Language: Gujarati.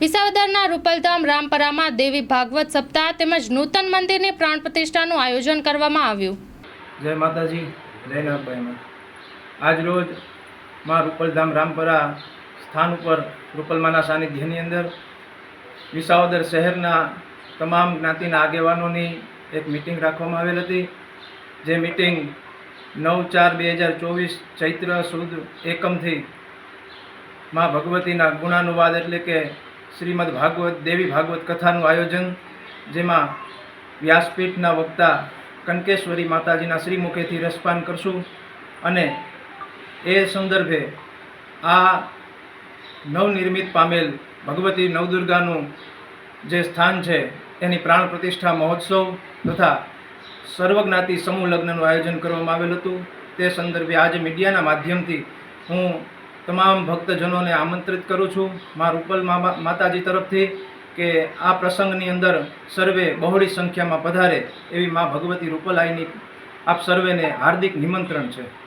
વિસાવદરના રૂપલધામ રામપરામાં દેવી ભાગવત સપ્તાહ તેમજ નૂતન મંદિરની પ્રાણ પ્રતિષ્ઠાનું આયોજન કરવામાં આવ્યું. જય માતાજી, જય નાથભાઈ આજ રોજમાં રૂપલધામ રામપરા સ્થાન ઉપર રૂપલમાના સાનિધ્યની અંદર વિસાવદર શહેરના તમામ જ્ઞાતિના આગેવાનોની એક મિટિંગ રાખવામાં આવેલ હતી. જે મિટિંગ નવ ચાર બે હજાર ચોવીસ ચૈત્ર સુદ એકમથી માં ભગવતીના ગુણાનુવાદ એટલે કે શ્રીમદ ભાગવત, દેવી ભાગવત કથાનું આયોજન, જેમાં વ્યાસપીઠના વક્તા કનકેશ્વરી માતાજીના શ્રીમુખેથી રસપાન કરશું અને એ સંદર્ભે આ નવનિર્મિત પામેલ ભગવતી નવદુર્ગાનું જે સ્થાન છે, એની પ્રાણ પ્રતિષ્ઠા મહોત્સવ તથા સર્વજ્ઞાતિ સમૂહ લગ્નનું આયોજન કરવામાં આવેલ હતું. તે સંદર્ભે આજે મીડિયાના માધ્યમથી હું તમામ ભક્તજનોને આમંત્રિત કરું છું મા રૂપલ માતાજી તરફથી કે આ પ્રસંગની અંદર સર્વે બહોળી સંખ્યામાં પધારે એવી મા ભગવતી રૂપલાઈની આપ સર્વેને હાર્દિક નિમંત્રણ છે.